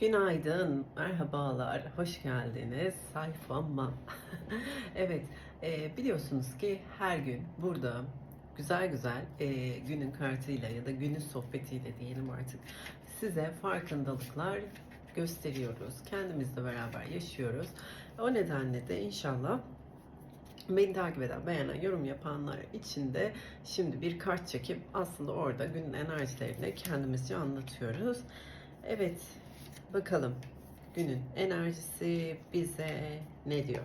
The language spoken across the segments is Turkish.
Günaydın, merhabalar, hoş geldiniz sayfama. evet, e, biliyorsunuz ki her gün burada güzel güzel e, günün kartıyla ya da günün sohbetiyle diyelim artık size farkındalıklar gösteriyoruz. Kendimizle beraber yaşıyoruz. O nedenle de inşallah Beni takip eden, beğenen, yorum yapanlar için de şimdi bir kart çekip aslında orada günün enerjilerini kendimizce anlatıyoruz. Evet, bakalım günün enerjisi bize ne diyor?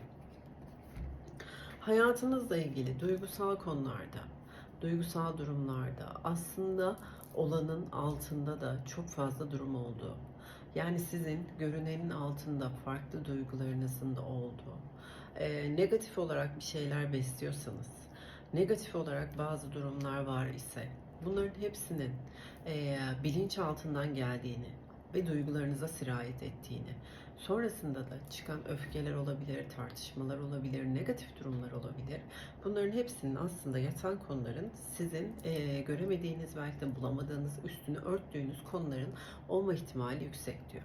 Hayatınızla ilgili duygusal konularda, duygusal durumlarda aslında olanın altında da çok fazla durum olduğu. Yani sizin görünenin altında farklı duygularınızın da olduğu. Ee, negatif olarak bir şeyler besliyorsanız, negatif olarak bazı durumlar var ise bunların hepsinin e, bilinç altından geldiğini ve duygularınıza sirayet ettiğini, sonrasında da çıkan öfkeler olabilir, tartışmalar olabilir, negatif durumlar olabilir. Bunların hepsinin aslında yatan konuların sizin e, göremediğiniz, belki de bulamadığınız, üstünü örttüğünüz konuların olma ihtimali yüksek diyor.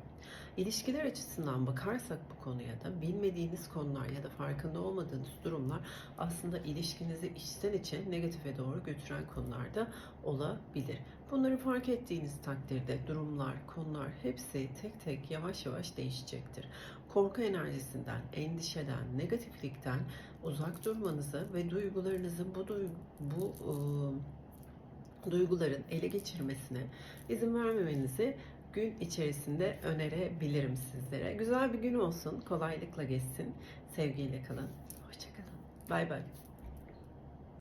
İlişkiler açısından bakarsak bu konuya da bilmediğiniz konular ya da farkında olmadığınız durumlar aslında ilişkinizi içten içe negatife doğru götüren konular da olabilir. Bunları fark ettiğiniz takdirde durumlar, konular hepsi tek tek yavaş yavaş değişecektir. Korku enerjisinden, endişeden, negatiflikten uzak durmanızı ve duygularınızın bu duygu, bu ıı, duyguların ele geçirmesine izin vermemenizi gün içerisinde önerebilirim sizlere. Güzel bir gün olsun, kolaylıkla geçsin. Sevgiyle kalın. Hoşçakalın. Bay bay.